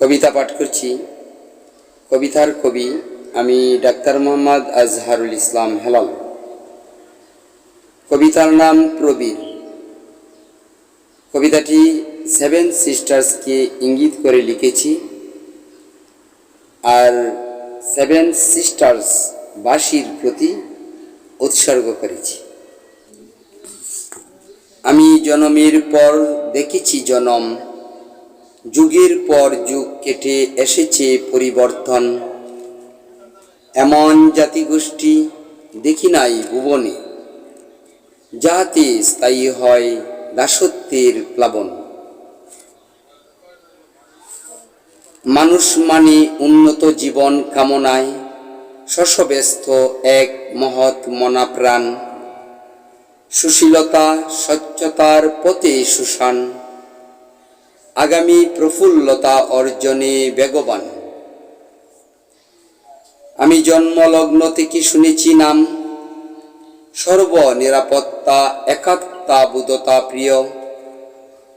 কবিতা পাঠ করছি। কবিতার কবি আমি ডাক্তার মোহাম্মদ আজহারুল ইসলাম হেলাল। কবিতার নাম প্রবীর। কবিতাটি সেভেন সিস্টার্সকে ইঙ্গিত করে লিখেছি। আর সেভেন সিস্টার্স বাসির প্রতি উৎসর্গ করেছি। আমি জনমের পর দেখেছি জনম। যুগের পর যুগ কেটে এসেছে পরিবর্তন। এমন জাতিগোষ্ঠী দেখি নাই ভুবনে, যাহাতে স্থায়ী হয় দাসত্বের প্লাবন। মানুষ মানে উন্নত জীবন কামনায় শশব্যস্ত এক মহৎ মনা প্রাণ সুশীলতা, স্বচ্ছতার পথে সুশান। আগামী প্রফুল্লতা অর্জনে বেগবান। আমি জন্মলগ্ন থেকে শুনেছি নাম সর্ব নিরাপত্তা একাত্মাবোধতা প্রিয়।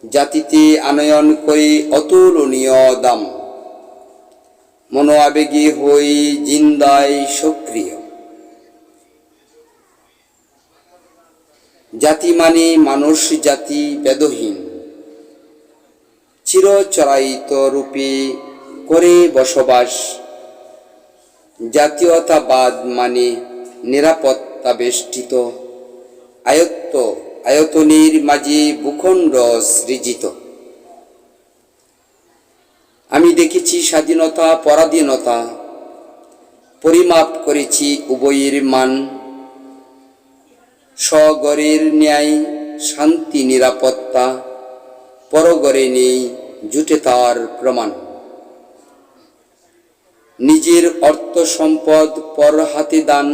জাতিতে আনয়ন করে অতুলনীয় দাম। মনো আবেগে হই জিন্দায় সক্রিয়। জাতি মানে মানুষ জাতি বেদহীন। চিরচরায়িত রূপে করে বসবাস। জাতীয়তাবাদ মানে নিরাপত্তা বেষ্টিত। আয়ত্ত, আয়তনের মাঝে ভূখণ্ড সৃজিত। আমি দেখেছি স্বাধীনতা, পরাধীনতা। পরিমাপ করেছি উভয়ের মান। স্বগরের ন্যায় শান্তি, নিরাপত্তা। পরগরে নেই জুটে তার প্রমাণ। নিজের অর্থ সম্পদ পর হাতে দান,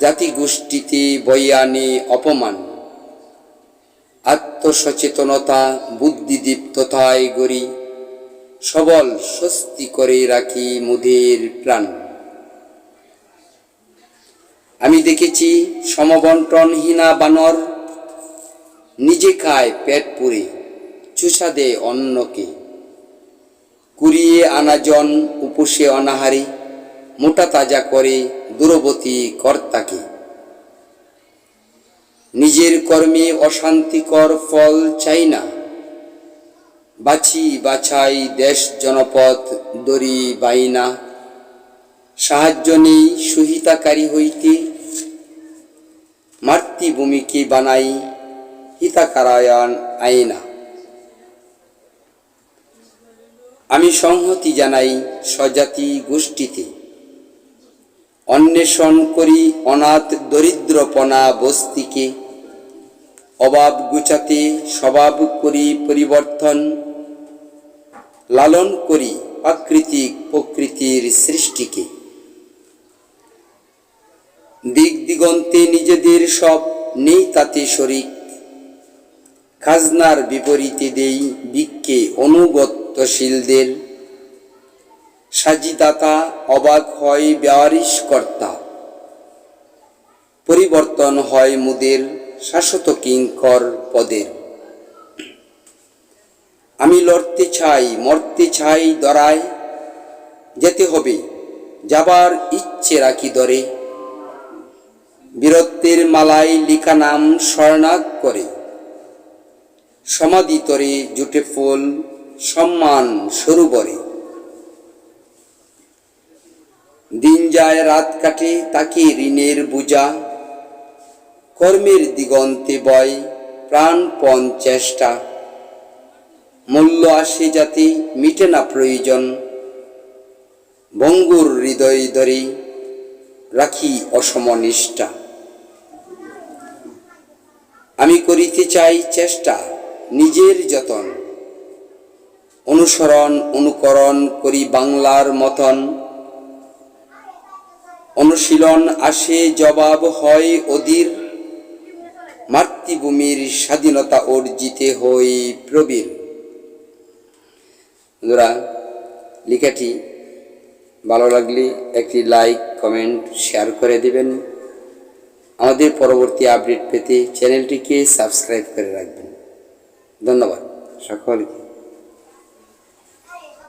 জাতিগোষ্ঠীতে বইয়ানে অপমান। আত্মসচেতনতা বুদ্ধিদীপ্ততায় গড়ি, সবল স্বস্তি করে রাখি মুদের প্রাণ। আমি দেখেছি সমবন্টনহীনা বানর নিজে খায় পেট পুরে চুষা দেয় অন্যকে। কুড়িয়ে আনাজন উপসে অনাহারে, মোটা তাজা করে দূরবতী কর্তাকে। নিজের কর্মে অশান্তিকর ফল চাই না। বাছি বাছাই দেশ জনপদ দড়ি বাইনা সাহায্য নেই সহিতাকারী হইতে। মাতৃভূমিকে বানাই হিতাকারায়ণ আইনা আমি সংহতি জানাই স্বজাতি গোষ্ঠীতে। অন্বেষণ করি অনাথ দরিদ্রপনা বস্তিকে। অভাব গুছাতে স্বভাব করি পরিবর্তন। লালন করি প্রাকৃতিক প্রকৃতির সৃষ্টিকে। দিক দিগন্তে নিজেদের সব নেই তাতে শরিক। খাজনার বিপরীতে দেই বিক্ষে অনুগত্যশীলদের সাজিদাতা অবাক হয় বেয়ারিশ কর্তা। পরিবর্তন হয় মুদের শাশ্বত কিঙ্কর পদের। আমি লড়তে চাই, মরতে চাই দরায়। যেতে হবে, যাবার ইচ্ছে রাখি দরে। বীরত্বের মালায় লিখা নাম স্বর্ণাগ করে। সমাধি তরে জুটে ফুল সম্মান সরুবরে দিন যায়, রাত কাটে, তাকে ঋণের বোঝা। কর্মের দিগন্তে বয়, প্রাণপণ চেষ্টা। মূল্য আসে যাতে মিটে না প্রয়োজন। বঙ্গুর হৃদয় ধরে রাখি অসমনিষ্ঠা। আমি করিতে চাই চেষ্টা, নিজের যতন। অনুসরণ, অনুকরণ করি বাংলার মতন। অনুশীলন আসে, জবাব হয় অধীর। মাতৃভূমির স্বাধীনতা অর্জিতে হই প্রবীর বন্ধুরা, লেখাটি ভালো লাগলে একটি লাইক, কমেন্ট, শেয়ার করে দিবেন। আমাদের পরবর্তী আপডেট পেতে চ্যানেলটিকে সাবস্ক্রাইব করে রাখবেন। ধন্যবাদ সকলকে।